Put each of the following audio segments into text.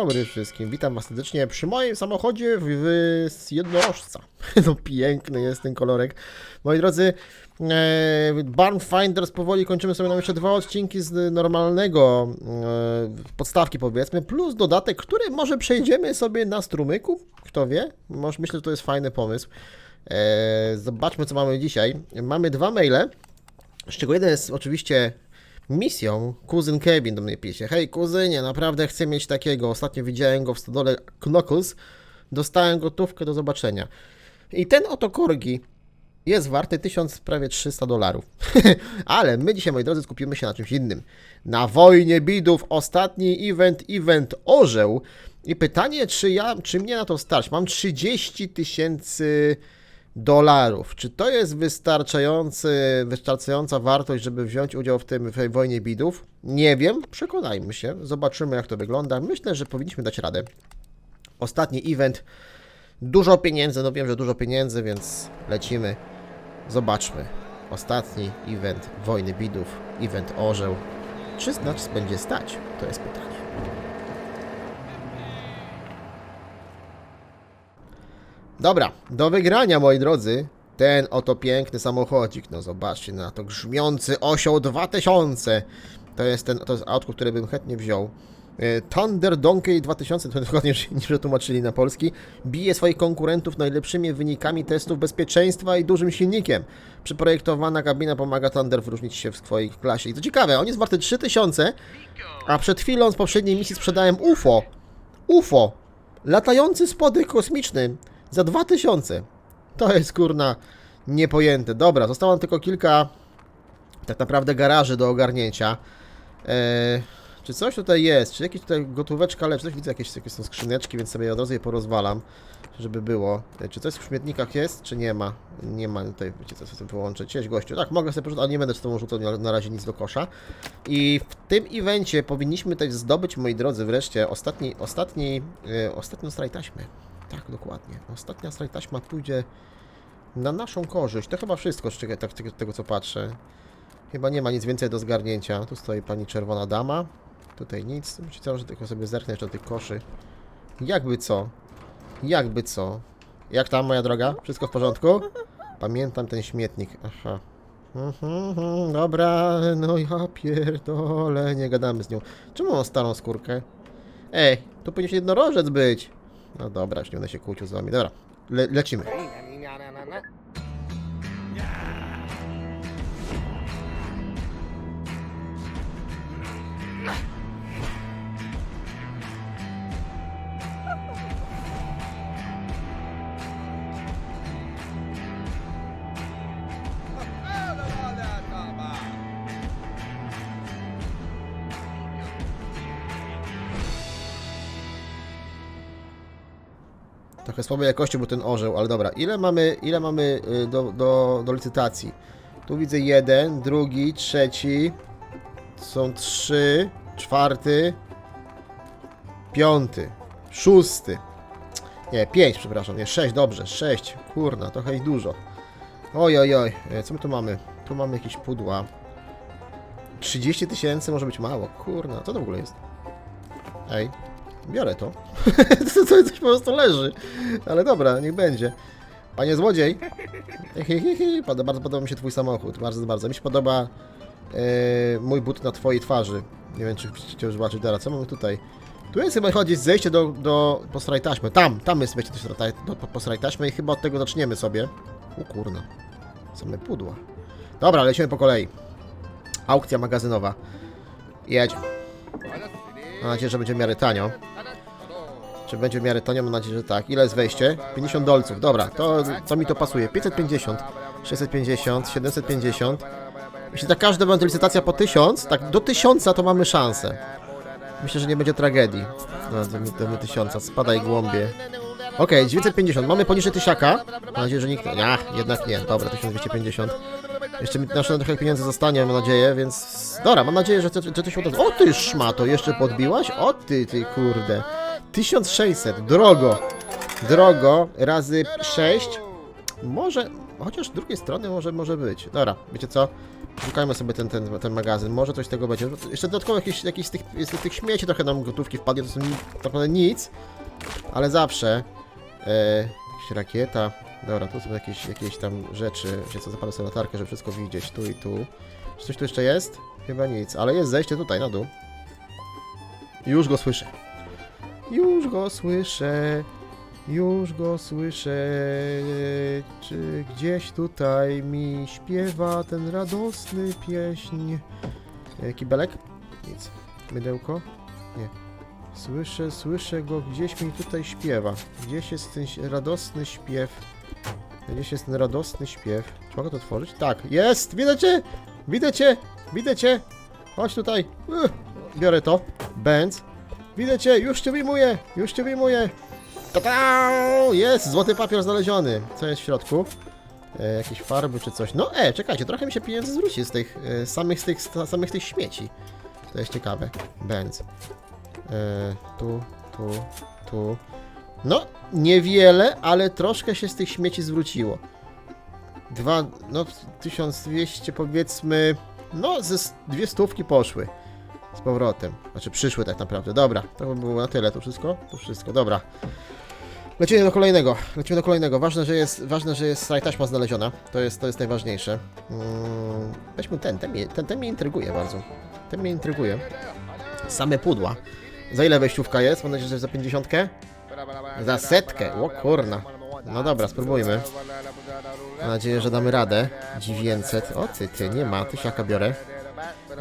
dobry wszystkim, witam was serdecznie przy moim samochodzie w, w jednorożca. No piękny jest ten kolorek. Moi drodzy, e, Barn Finders powoli kończymy sobie nam jeszcze dwa odcinki z normalnego e, podstawki powiedzmy, plus dodatek, który może przejdziemy sobie na strumyku, kto wie, może myślę, że to jest fajny pomysł. E, zobaczmy co mamy dzisiaj. Mamy dwa maile, z czego jeden jest oczywiście misją. Kuzyn Kevin do mnie pisze. Hej kuzynie, naprawdę chcę mieć takiego. Ostatnio widziałem go w stodole Knuckles. Dostałem gotówkę do zobaczenia. I ten oto korgi jest warty 1000, prawie 300 dolarów. Ale my dzisiaj, moi drodzy, skupimy się na czymś innym. Na wojnie bidów, ostatni event, event orzeł. I pytanie, czy ja, czy mnie na to stać? Mam 30 tysięcy dolarów. Czy to jest wystarczający, wystarczająca wartość, żeby wziąć udział w tym w tej wojnie bidów? Nie wiem, przekonajmy się, zobaczymy jak to wygląda. Myślę, że powinniśmy dać radę. Ostatni event, dużo pieniędzy, no wiem, że dużo pieniędzy, więc lecimy. Zobaczmy. Ostatni event wojny bidów, event orzeł. Czy nas będzie stać? To jest pytanie. Dobra, do wygrania moi drodzy, ten oto piękny samochodzik. No zobaczcie na to, grzmiący osioł 2000. To jest ten, to jest autko, które bym chętnie wziął. E, Thunder Donkey 2000, to dokładnie niż przetłumaczyli na polski, bije swoich konkurentów najlepszymi wynikami testów bezpieczeństwa i dużym silnikiem. Przyprojektowana kabina pomaga Thunder wyróżnić się w swojej klasie. I to ciekawe, on jest warty 3000, a przed chwilą z poprzedniej misji sprzedałem UFO. UFO, latający spodek kosmiczny za 2000. To jest kurna niepojęte. Dobra, zostało nam tylko kilka tak naprawdę garaży do ogarnięcia. Eee, czy coś tutaj jest? Czy jakieś tutaj gotóweczka leży? Coś widzę, jakieś, jakieś są skrzyneczki, więc sobie od razu je porozwalam, żeby było. E, Czy coś w śmietnikach jest, czy nie ma? Nie ma tutaj, wiecie co, sobie wyłączę. Cześć gościu. Tak, mogę sobie porzucić, ale nie będę z tobą rzucał na, na razie nic do kosza. I w tym evencie powinniśmy też zdobyć, moi drodzy, wreszcie ostatni, ostatni, e, ostatnią straj taśmy. Tak, dokładnie. Ostatnia straj taśma pójdzie na naszą korzyść. To chyba wszystko, z czego, tak, tego, tego co patrzę. Chyba nie ma nic więcej do zgarnięcia. Tu stoi pani czerwona dama. Tutaj nic. Myślę, że tylko sobie zerknę jeszcze do tych koszy. Jakby co? Jakby co? Jak tam, moja droga? Wszystko w porządku? Pamiętam ten śmietnik. Aha. Mhm, dobra, no ja pierdolę, nie gadamy z nią. Czemu mam starą skórkę? Ej, tu powinien jednorożec być. No dobra, już nie będę się kłócił z wami. Dobra, le lecimy. Trochę słabej jakości był ten orzeł, ale dobra. Ile mamy, ile mamy y, do, do, do licytacji? Tu widzę jeden, drugi, trzeci. Są trzy, czwarty, piąty, szósty. Nie, pięć, przepraszam, nie, sześć, dobrze, sześć. Kurna, trochę ich dużo. Oj, oj, oj, E, co my tu mamy? Tu mamy jakieś pudła. 30 tysięcy może być mało. Kurna, co to w ogóle jest? Ej, biorę to. to, coś po prostu leży. Ale dobra, niech będzie. Panie złodziej. Bardzo podoba mi się twój samochód. Bardzo, bardzo. Mi się podoba e, mój but na twojej twarzy. Nie wiem, czy chcecie zobaczyć teraz. Co mamy tutaj? Tu jest chyba chodzi zejście do, do posraj taśmy. Tam, tam jest wejście do, do po- posraj taśmy i chyba od tego zaczniemy sobie. O kurna. Same pudła. Dobra, lecimy po kolei. Aukcja magazynowa. Jedź. Mam nadzieję, że będzie w miarę tanio. Czy będzie w miarę? Mam nadzieję, że tak. Ile jest wejście? 50 dolców. Dobra, to, to mi to pasuje. 550, 650, 750. Jeśli tak każda będzie licytacja po 1000, tak do 1000 to mamy szansę. Myślę, że nie będzie tragedii. No, do, do, do 1000. Spadaj głąbie. Okej, 950. Mamy poniżej tysiaka. Mam nadzieję, że nikt... Ach, jednak nie. Dobra, 1250. Jeszcze mi nasze trochę pieniędzy zostanie, mam nadzieję, więc... Dobra, mam nadzieję, że, że, że to się uda. O ty szmato, jeszcze podbiłaś? O ty, ty kurde. 1600, drogo. Drogo, razy 6. Może, chociaż z drugiej strony może, może być. Dobra, wiecie co? Szukajmy sobie ten, ten, ten magazyn, może coś z tego będzie. Jeszcze dodatkowo jakieś, jakieś z, tych, z tych śmieci trochę nam gotówki wpadnie, to są tak naprawdę nic, ale zawsze. E, jakaś rakieta. Dobra, tu są jakieś, jakieś tam rzeczy. Wiecie co, zapalę sobie latarkę, żeby wszystko widzieć. Tu i tu. Czy coś tu jeszcze jest? Chyba nic, ale jest zejście tutaj na dół. Już go słyszę. Już go słyszę. Już go słyszę. Czy gdzieś tutaj mi śpiewa ten radosny pieśń? E, Kibelek? Nic. Mydełko? Nie. Słyszę, słyszę go, gdzieś mi tutaj śpiewa. Gdzieś jest ten radosny śpiew. Gdzieś jest ten radosny śpiew. Czy mogę to otworzyć? Tak, jest! Widzę cię! Widzę cię! Widzę cię! Chodź tutaj! Biorę to. Benz. Widzę cię! Już cię wyjmuję! Już cię wyjmuję! Ta-ta! Jest! Złoty papier znaleziony. Co jest w środku? E, jakieś farby czy coś. No e, czekajcie, trochę mi się pieniędzy zwróci z tych e, samych z tych samych tych śmieci. To jest ciekawe. Benz. E, tu, tu, tu. No, niewiele, ale troszkę się z tych śmieci zwróciło. Dwa, no 1200 powiedzmy, no ze dwie stówki poszły. Z powrotem. Znaczy przyszły tak naprawdę. Dobra, to by było na tyle. To wszystko? To wszystko, dobra. Lecimy do kolejnego. Lecimy do kolejnego. Ważne, że jest, ważne, że jest taśma znaleziona. To jest, to jest najważniejsze. Mm, weźmy ten, ten mnie, ten, ten mnie intryguje bardzo. Ten mnie intryguje. Same pudła. Za ile wejściówka jest? Mam nadzieję, że za 50? Za setkę, o kurna. No dobra, spróbujmy. Mam nadzieję, że damy radę. 900. O ty, ty, nie ma, tysiaka biorę.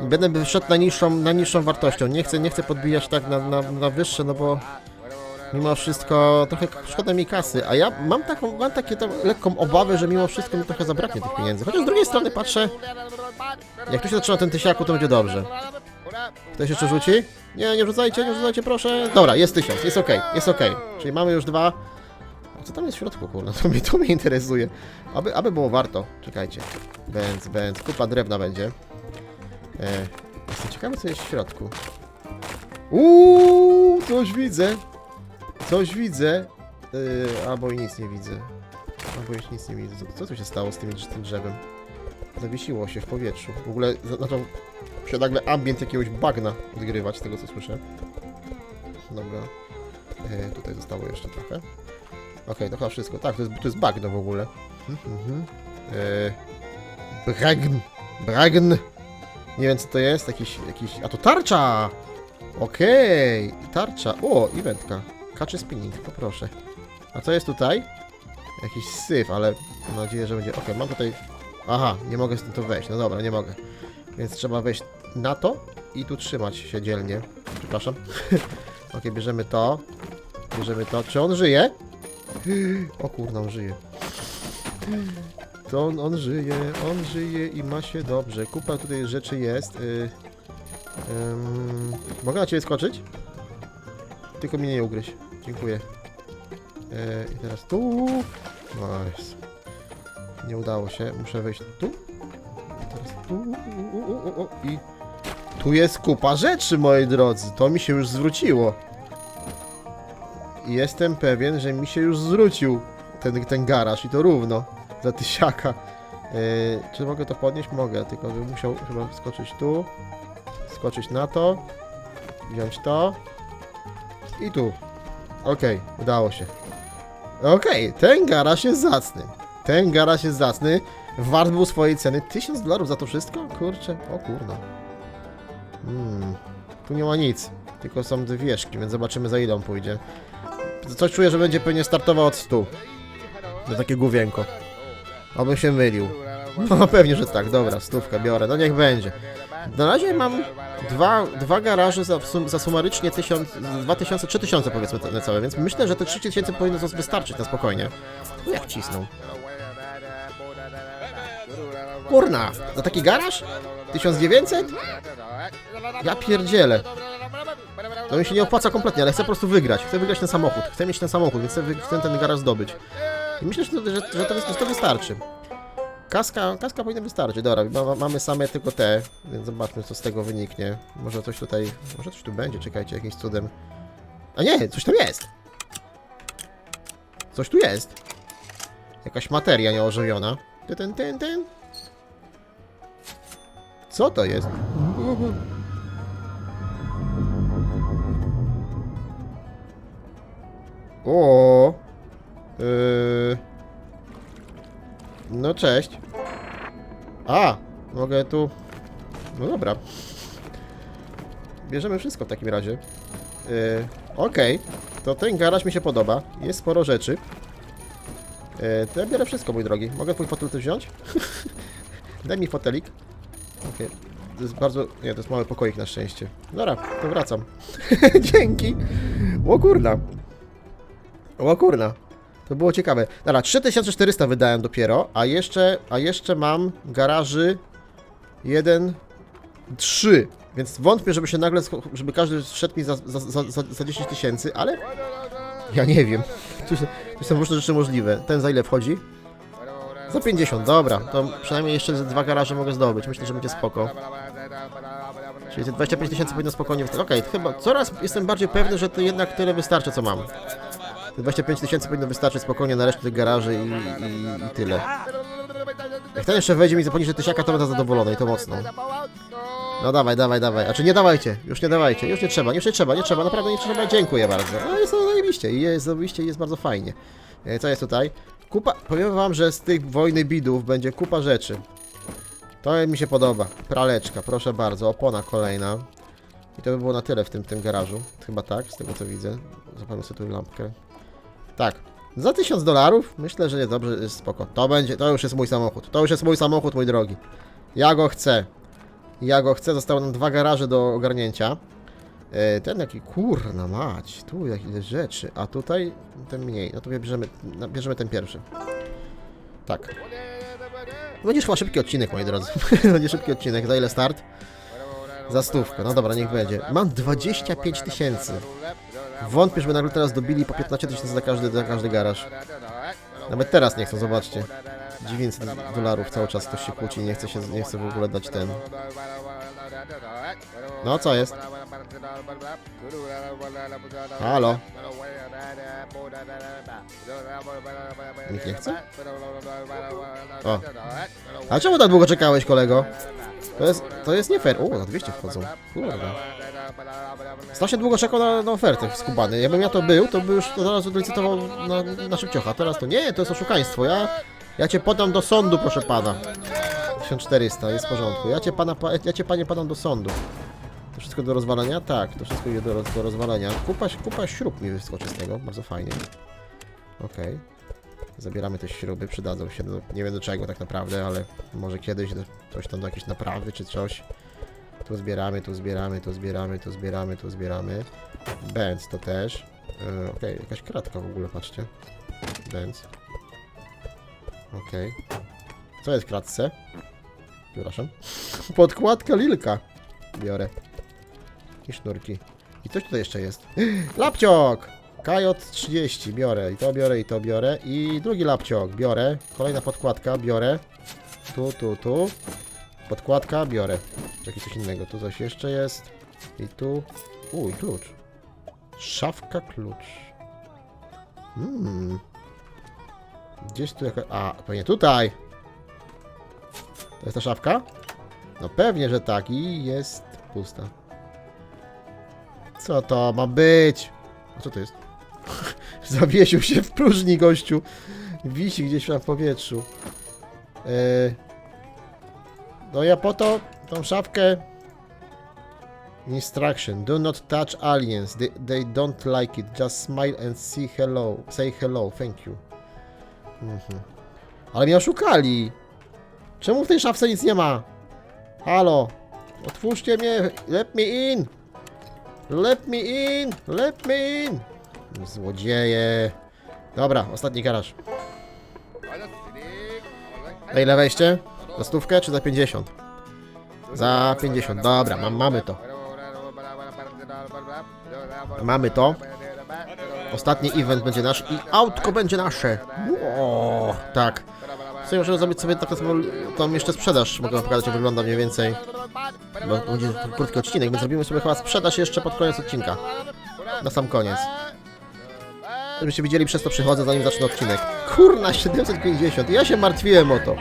Będę szedł na niższą, wartością. Nie chcę, nie chcę podbijać tak na, na, na wyższe, no bo mimo wszystko trochę szkoda mi kasy. A ja mam taką, mam takie tam lekką obawę, że mimo wszystko mi trochę zabraknie tych pieniędzy. Chociaż z drugiej strony patrzę, jak tu się zaczyna ten tysiaku, to będzie dobrze. Ktoś jeszcze rzuci? Nie, nie rzucajcie, nie rzucajcie, proszę. Dobra, jest tysiąc, jest okej, jest okej. Czyli mamy już dwa. A co tam jest w środku, kurna? To mnie, to mnie interesuje. Aby, aby było warto. Czekajcie. Bęc, bęc. Kupa drewna będzie. E, jestem ciekawy, co jest w środku. Uuu, coś widzę. Coś widzę. E, albo i nic nie widzę. Albo już nic nie widzę. Co, tu się stało z, tymi, z tym drzewem? Zawiesiło się w powietrzu. W ogóle za- zaczął się nagle ambient jakiegoś bagna odgrywać, z tego co słyszę. Dobra. E, tutaj zostało jeszcze trochę. Okej, to chyba wszystko. Tak, to jest, to jest bagno w ogóle. Mhm. E, bragn. Bragn. Nie wiem co to jest. Jakiś, jakiś... A to tarcza! Okej, tarcza. O, wędka. Kaczy spinning, poproszę. A co jest tutaj? Jakiś syf, ale mam nadzieję, że będzie... Okej, mam tutaj... Aha, nie mogę z tym to wejść. No dobra, nie mogę. Więc trzeba wejść na to i tu trzymać się dzielnie. Przepraszam. Okej, bierzemy to. Bierzemy to. Czy on żyje? O kurna, on żyje. To on, on żyje, on żyje i ma się dobrze. Kupa tutaj rzeczy jest. Y, ym, mogę na ciebie skoczyć? Tylko mnie nie ugryź. Dziękuję. E, I teraz tu. Nice. Nie udało się. Muszę wejść tu. Teraz tu. U, u, u, u, I tu jest kupa rzeczy, moi drodzy. To mi się już zwróciło. Jestem pewien, że mi się już zwrócił ten, ten garaż i to równo. Za tysiaka. Yy, czy mogę to podnieść? Mogę, tylko bym musiał chyba skoczyć tu. Skoczyć na to. Wziąć to. I tu. Okej, udało się. Okej, ten garaż jest zacny. Ten garaż jest zacny. Wart był swojej ceny. 1000 dolarów za to wszystko? Kurczę, o kurna. Hmm, tu nie ma nic. Tylko są dwie więc zobaczymy za ile on pójdzie. Coś czuję, że będzie pewnie startował od 100. To takie główienko. Obym się mylił. No pewnie, że tak, dobra, stówkę biorę, no niech będzie. Na razie mam dwa, dwa garaże za, sum, za sumarycznie 1000, 2000, 3000 powiedzmy te- całe, więc myślę, że te 3000 powinno wystarczyć na spokojnie. No jak cisną. Kurna, za taki garaż? 1900? Ja pierdzielę. To mi się nie opłaca kompletnie, ale chcę po prostu wygrać. Chcę wygrać ten samochód. Chcę mieć ten samochód, więc chcę, chcę ten garaż zdobyć. I myślę, że to, że, że to, że to wystarczy. Kaska, kaska powinna wystarczyć. Dobra, ma, ma- mamy same tylko te, więc zobaczmy, co z tego wyniknie. Może coś tutaj, może coś tu będzie, czekajcie, jakimś cudem. A nie, coś tu jest. Coś tu jest. Jakaś materia nieożywiona. Ten, ten, ten. Co to jest? O. Yy. No cześć. A, mogę tu. No dobra. Bierzemy wszystko w takim razie. Yy, Okej, to ten garaż mi się podoba. Jest sporo rzeczy. Yy, to ja biorę wszystko, mój drogi. Mogę twój fotel też wziąć? Daj mi fotelik. Okej. To jest bardzo... Nie, to jest mały pokoik na szczęście. Dobra, to wracam. Dzięki. O kurna. To było ciekawe. Dobra, 3400 wydałem dopiero, a jeszcze, a jeszcze mam garaży 1, 3. Więc wątpię, żeby się nagle, żeby każdy szedł mi za, za, za, za, za 10 tysięcy, ale ja nie wiem. Tu, są różne rzeczy możliwe. Ten za ile wchodzi? Za 50, dobra. To przynajmniej jeszcze ze dwa garaże mogę zdobyć. Myślę, że będzie spoko. Czyli te 25 tysięcy powinno spokojnie... wystarczyć. Okej, chyba coraz jestem bardziej pewny, że to jednak tyle wystarczy, co mam. Te 25 tysięcy powinno wystarczyć spokojnie na resztę tych garaży i, i, i tyle. Jak ten jeszcze wejdzie mi za poniżej tysiaka, to będę zadowolony i to mocno. No dawaj, dawaj, dawaj. A czy nie dawajcie? Już nie dawajcie, już nie trzeba, już nie trzeba, nie trzeba, naprawdę nie trzeba. Dziękuję bardzo. No jest to zajebiście jest zajebiście i jest bardzo fajnie. E, Co jest tutaj? Kupa, powiem wam, że z tych wojny bidów będzie kupa rzeczy. To mi się podoba. Praleczka, proszę bardzo, opona kolejna. I to by było na tyle w tym, tym garażu. Chyba tak, z tego co widzę. Zapalę sobie tu lampkę. Tak. Za 1000 dolarów? Myślę, że jest dobrze, jest spoko. To będzie, to już jest mój samochód. To już jest mój samochód, mój drogi. Ja go chcę. Ja go chcę. Zostały nam dwa garaże do ogarnięcia. E, Ten jaki, kurna mać, tu jak ile rzeczy, a tutaj ten mniej, no to bierzemy, no, bierzemy ten pierwszy. Tak. Będzie chyba szybki odcinek, moi drodzy. Będzie szybki odcinek, za ile start? Za stówkę, no dobra, niech będzie. Mam 25 tysięcy. Wątpię, żeby nagle teraz dobili po 15 tysięcy za każdy, za każdy garaż. Nawet teraz nie chcą, zobaczcie. 900 dolarów cały czas ktoś się kłóci, nie chce się, nie chce w ogóle dać ten. No co jest? Halo? Nikt nie chce? O. A czemu tak długo czekałeś, kolego? To jest, to jest nie fair. O, na 200 wchodzą. Kurde. Strasznie długo czekał na, na ofertę skubany. Jakbym ja to był, to by już to zaraz licytował na, na szybciocha. Teraz to nie, to jest oszukaństwo. Ja, ja cię podam do sądu, proszę pana. 1400, jest w porządku. Ja cię, pana, pa- ja cię panie podam do sądu. To wszystko do rozwalenia? Tak, to wszystko idzie do, do rozwalenia. Kupa, kupa śrub mi wyskoczy z tego, bardzo fajnie. Okej. Zabieramy te śruby, przydadzą się, do, nie wiem do czego tak naprawdę, ale może kiedyś do, coś tam do jakiejś naprawy czy coś. Tu zbieramy, tu zbieramy, tu zbieramy, tu zbieramy, tu zbieramy. Benz to też. Yy, Okej, jakaś kratka w ogóle, patrzcie. Benz. Okej. Co jest w kratce? Przepraszam. Podkładka Lilka. Biorę. I sznurki. I coś tutaj jeszcze jest. Lapciok! Kajot 30, biorę. I to biorę, i to biorę. I drugi lapciok, biorę. Kolejna podkładka, biorę. Tu, tu, tu. Podkładka, biorę. Jakieś coś innego. Tu coś jeszcze jest. I tu. Uj, klucz. Szafka, klucz. Hmm. Gdzieś tu jaka... A, pewnie tutaj. To jest ta szafka? No pewnie, że tak. I jest pusta. Co to ma być? A co to jest? Zawiesił się w próżni gościu. Wisi gdzieś tam w powietrzu. Yy... No ja po to tą szafkę... Instruction. Do not touch aliens. They, they don't like it. Just smile and say hello. Say hello. Thank you. Mhm. Ale mnie oszukali. Czemu w tej szafce nic nie ma? Halo. Otwórzcie mnie. Let me in. Let me in. Let me in. Złodzieje. Dobra, ostatni garaż. Na ile wejście? Za stówkę czy za 50? Za 50, dobra, mam, mamy to. Mamy to. Ostatni event będzie nasz i autko będzie nasze. O, tak. Co możemy zrobić sobie tak tam jeszcze sprzedaż. Mogę wam pokazać jak wygląda mniej więcej. Bo będzie krótki odcinek, więc zrobimy sobie chyba sprzedaż jeszcze pod koniec odcinka. Na sam koniec. Żebyście widzieli, przez to przychodzę, zanim zacznę odcinek. Kurna, 750. Ja się martwiłem o to.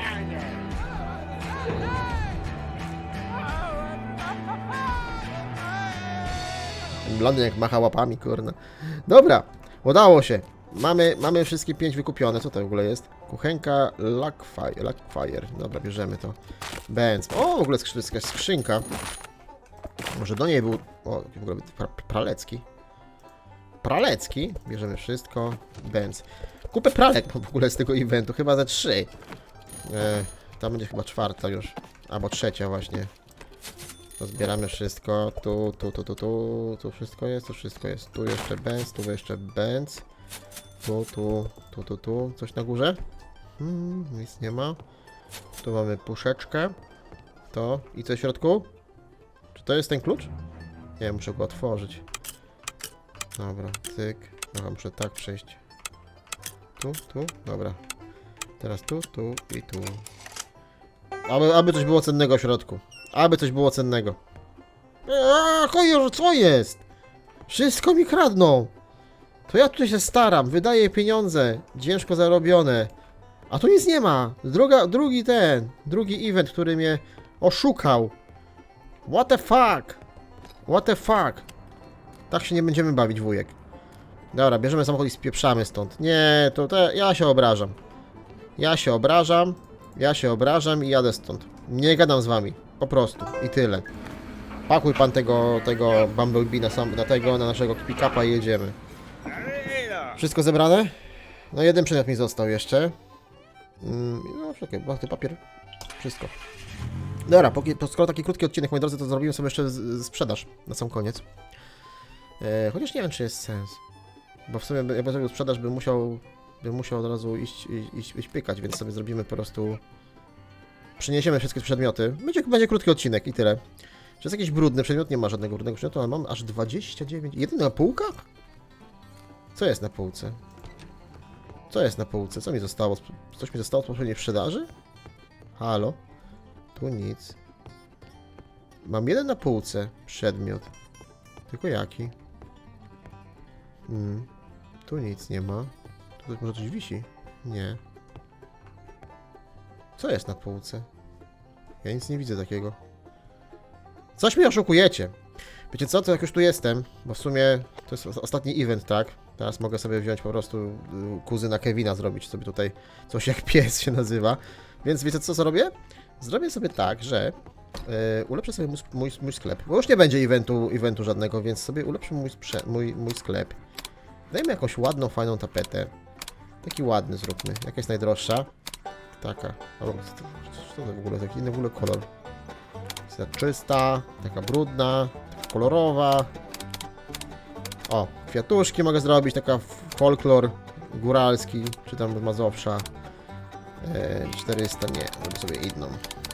Blondyn jak macha łapami, kurna. Dobra, udało się. Mamy, mamy wszystkie pięć wykupione. Co to w ogóle jest? Kuchenka Luckfire. Luckfire. Dobra, bierzemy to. Benz. O, w ogóle skrzy- jakaś skrzynka. Może do niej był... O, w ogóle pra, pralecki. Pralecki. Bierzemy wszystko. Benz. Kupę pralek w ogóle z tego eventu. Chyba ze trzy. E, tam będzie chyba czwarta już. Albo trzecia właśnie. To zbieramy wszystko. Tu, tu, tu, tu, tu. Tu wszystko jest, tu wszystko jest. Tu jeszcze Benz, tu jeszcze Benz. Tu, tu, tu, tu, tu. Coś na górze? Hmm, nic nie ma. Tu mamy puszeczkę. To. I co w środku? Czy to jest ten klucz? Nie, muszę go otworzyć. Dobra, cyk. Dobra, muszę tak przejść. Tu, tu, dobra. Teraz tu, tu i tu. Aby, aby coś było cennego w środku. Aby coś było cennego. Eee, co jest? Wszystko mi kradną. To ja tutaj się staram, wydaję pieniądze, ciężko zarobione. A tu nic nie ma. Druga, drugi ten, drugi event, który mnie oszukał. What the fuck? What the fuck? Tak się nie będziemy bawić, wujek. Dobra, bierzemy samochód i spieprzamy stąd. Nie, to, to ja się obrażam. Ja się obrażam, ja się obrażam i jadę stąd. Nie gadam z wami. Po prostu. I tyle. Pakuj pan tego, tego Bumblebee na, sam, na tego, na naszego pick-upa i jedziemy. Wszystko zebrane? No jeden przedmiot mi został jeszcze. Mm, no czekaj, bogaty papier. Wszystko. Dobra, póki, skoro taki krótki odcinek, moi drodzy, to zrobimy sobie jeszcze sprzedaż na sam koniec. E, chociaż nie wiem, czy jest sens. Bo w sumie, by- jakbym zrobił sprzedaż, bym musiał, bym musiał od razu iść, iść, iść, iść pykać, więc sobie zrobimy po prostu... Przyniesiemy wszystkie przedmioty. Będzie, będzie krótki odcinek i tyle. Czy jest jakiś brudny przedmiot? Nie ma żadnego brudnego przedmiotu, ale mam aż 29. Jedyna półka? Co jest na półce? Co jest na półce? Co mi zostało? Coś mi zostało z poprzedniej sprzedaży? Halo? Tu nic. Mam jeden na półce przedmiot. Tylko jaki? Hmm. Tu nic nie ma. Tu może coś wisi? Nie. Co jest na półce? Ja nic nie widzę takiego. Coś mnie oszukujecie. Wiecie co, to jak już tu jestem, bo w sumie to jest os- ostatni event, tak? Teraz mogę sobie wziąć po prostu y, kuzyna Kevina, zrobić sobie tutaj coś jak pies się nazywa. Więc wiecie co zrobię? Zrobię sobie tak, że y, ulepszę sobie mój, mój, mój sklep. Bo już nie będzie eventu, eventu żadnego, więc sobie ulepszę mój, mój, mój sklep. Dajmy jakąś ładną, fajną tapetę. Taki ładny zróbmy. Jaka jest najdroższa? Taka. O, co to, w ogóle? Taki inny w ogóle kolor. Jest czysta, taka brudna, taka kolorowa. O, kwiatuszki mogę zrobić, taka folklor góralski, czy tam Mazowsza. E, 400, nie, zrobię sobie inną.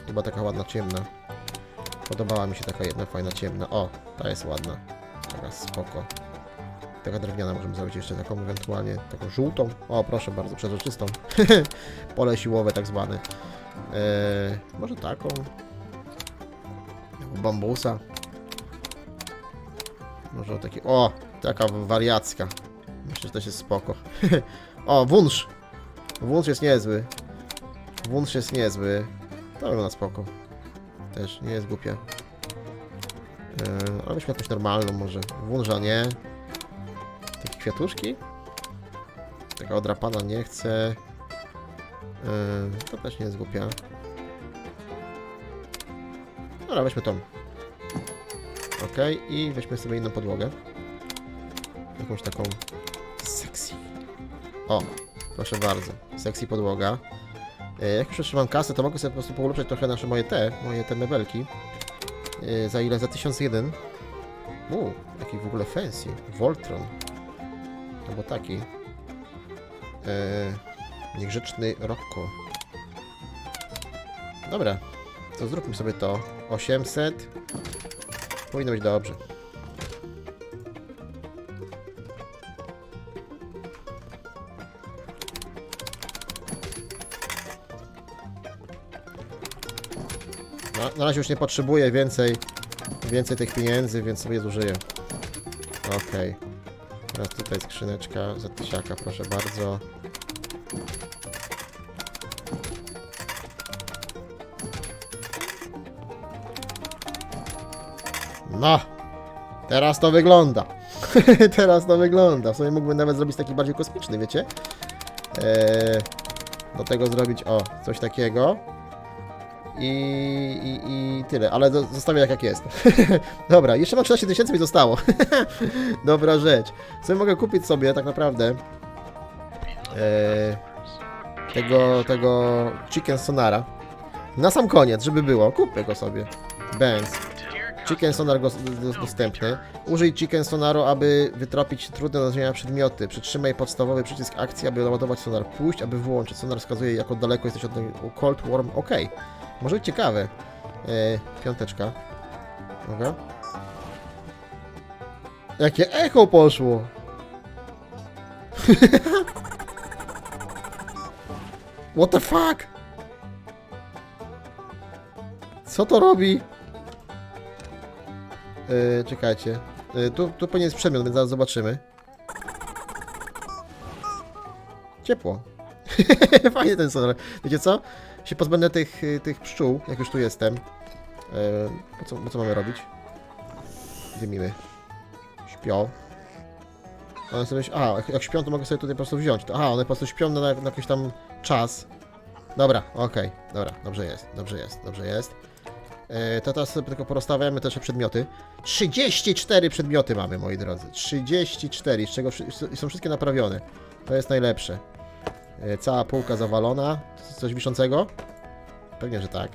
Chyba taka ładna, ciemna. Podobała mi się taka jedna fajna, ciemna. O, ta jest ładna. Taka spoko. Taka drewniana możemy zrobić jeszcze taką ewentualnie, taką żółtą. O, proszę bardzo, przezroczystą. Pole siłowe tak zwane. E, może taką. Bambusa. Może taki. O! Taka wariacka. Myślę, że też jest spoko. o, wunsz! Wunsz jest niezły. Wunsz jest niezły. To wygląda spoko. Też nie jest głupia. Yy, ale weźmy jakąś normalną może. Wunża nie. Takie kwiatuszki? Taka odrapana nie chcę. Yy, to też nie jest głupia. Dobra, weźmy tą. Ok, i weźmy sobie inną podłogę. Jakąś taką sexy. O, proszę bardzo, sexy podłoga. E, jak już otrzymam kasę, to mogę sobie po prostu poulepszać trochę nasze moje te, moje te mebelki. E, za ile? Za 1001. Uuu, jaki w ogóle fancy. Voltron. Albo taki. E, niegrzeczny Rocco. Dobra, to zróbmy sobie to. 800. Powinno być dobrze. Na razie już nie potrzebuję więcej, więcej tych pieniędzy, więc sobie zużyję. Okej. Teraz tutaj skrzyneczka za tysiaka, proszę bardzo. No, teraz to wygląda. teraz to wygląda. W sumie mógłbym nawet zrobić taki bardziej kosmiczny, wiecie? Eee, do tego zrobić, o, coś takiego. I, i, i tyle, ale do, zostawię tak jak jest. Dobra, jeszcze mam 13 tysięcy mi zostało. Dobra rzecz. Co mogę kupić sobie tak naprawdę? Eee, tego, tego Chicken Sonara. Na sam koniec, żeby było. Kupię go sobie. Benz. Chicken Sonar go, do, dostępny. Użyj Chicken Sonaru, aby wytropić trudne do zmienia przedmioty. Przytrzymaj podstawowy przycisk akcji, aby naładować sonar. Puść, aby wyłączyć. Sonar wskazuje, jak daleko jesteś od. Cold Worm, ok. Może być ciekawe. E, piąteczka. Uwaga. Jakie echo poszło! What the fuck? Co to robi? Yy, czekajcie. Yy, tu, tu powinien jest przedmiot, więc zaraz zobaczymy. Ciepło. Fajnie ten sonar. Wiecie co? Się pozbędę tych, y, tych pszczół, jak już tu jestem. Yy, po, co, po co mamy robić? Dymimy. Śpią. One sobie... A, jak, śpią, to mogę sobie tutaj po prostu wziąć. Aha, one po prostu śpią na, na jakiś tam czas. Dobra, okej. Dobra, dobrze jest, dobrze jest, dobrze jest. E, to teraz sobie tylko porozstawiamy też przedmioty. 34 przedmioty mamy, moi drodzy. 34, z czego są wszystkie naprawione. To jest najlepsze. E, Cała półka zawalona. Coś wiszącego? Pewnie, że tak.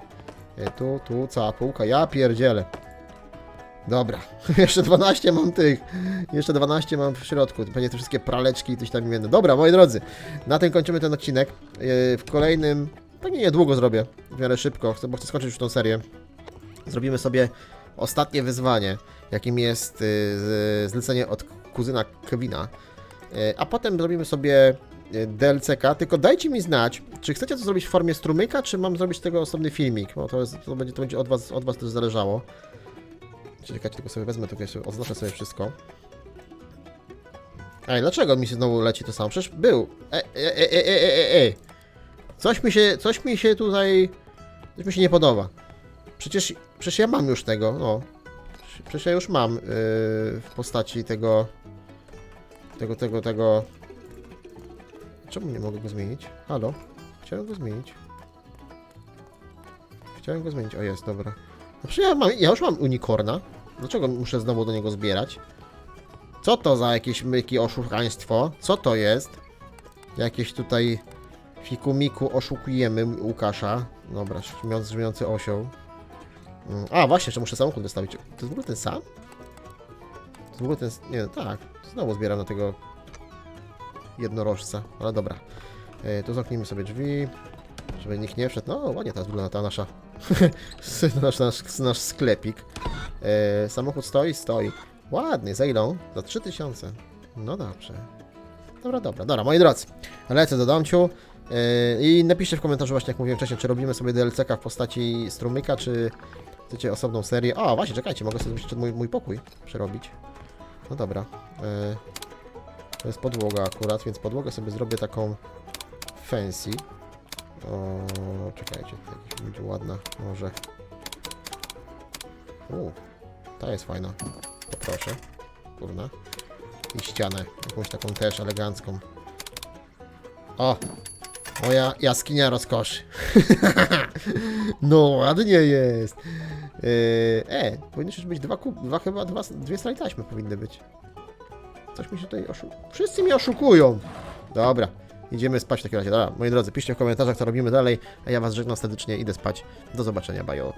E, Tu, tu, cała półka. Ja pierdzielę. Dobra, jeszcze 12 mam tych. Jeszcze 12 mam w środku. Pewnie te wszystkie praleczki i coś tam inne. Dobra, moi drodzy, na tym kończymy ten odcinek. E, W kolejnym, pewnie niedługo zrobię, w miarę szybko, bo chcę skończyć już tą serię. Zrobimy sobie ostatnie wyzwanie, jakim jest zlecenie od kuzyna Kevina. A potem zrobimy sobie DLCK, tylko dajcie mi znać, czy chcecie to zrobić w formie strumyka, czy mam zrobić tego osobny filmik, bo to, jest, to, będzie, to będzie od was, od was też zależało. Czekajcie, tylko sobie wezmę, tylko jeszcze sobie wszystko. Ej, dlaczego mi się znowu leci to samo? Przecież był. Ej, ej, ej, ej, ej, ej, ej. Coś mi się, coś mi się tutaj, coś mi się nie podoba. Przecież, przecież ja mam już tego, no. Przecież ja już mam yy, w postaci tego, tego, tego, tego. Czemu nie mogę go zmienić? Halo? Chciałem go zmienić. Chciałem go zmienić. O, jest, dobra. Przecież ja, mam, ja już mam unicorna. Dlaczego muszę znowu do niego zbierać? Co to za jakieś myki oszukaństwo? Co to jest? Jakieś tutaj fikumiku oszukujemy Łukasza. Dobra, śmiąc, brzmiący osioł. Mm, A, właśnie, jeszcze muszę samochód wystawić. To jest w ogóle ten sam? To jest w ogóle ten... Nie, tak. Znowu zbieram na tego jednorożca. Ale dobra. E, tu zamknijmy sobie drzwi, żeby nikt nie wszedł. No, ładnie teraz wygląda ta nasza... nasz, nasz, nasz sklepik. E, samochód stoi? Stoi. Ładnie, za ilą? Za 3000. No dobrze. Dobra, dobra, dobra, moi drodzy. Lecę do domciu. Yy, I napiszcie w komentarzu właśnie, jak mówiłem wcześniej, czy robimy sobie DLC-ka w postaci strumyka, czy chcecie osobną serię. O, właśnie, czekajcie, mogę sobie mój, mój pokój przerobić. No dobra. To jest podłoga akurat, więc podłogę sobie zrobię taką fancy. O, czekajcie, to będzie ładna, może. U, ta jest fajna. Poproszę. Kurna. I ścianę, jakąś taką też elegancką. O! Moja jaskinia rozkoszy. no, ładnie jest. Yy, e, powinny już być dwa kub, dwa chyba, dwa, dwie strony taśmy powinny być. Coś mi się tutaj oszu... Wszyscy mnie oszukują. Dobra, idziemy spać w takim razie. Dobra, moi drodzy, piszcie w komentarzach, co robimy dalej, a ja was żegnam serdecznie, idę spać. Do zobaczenia, bajo.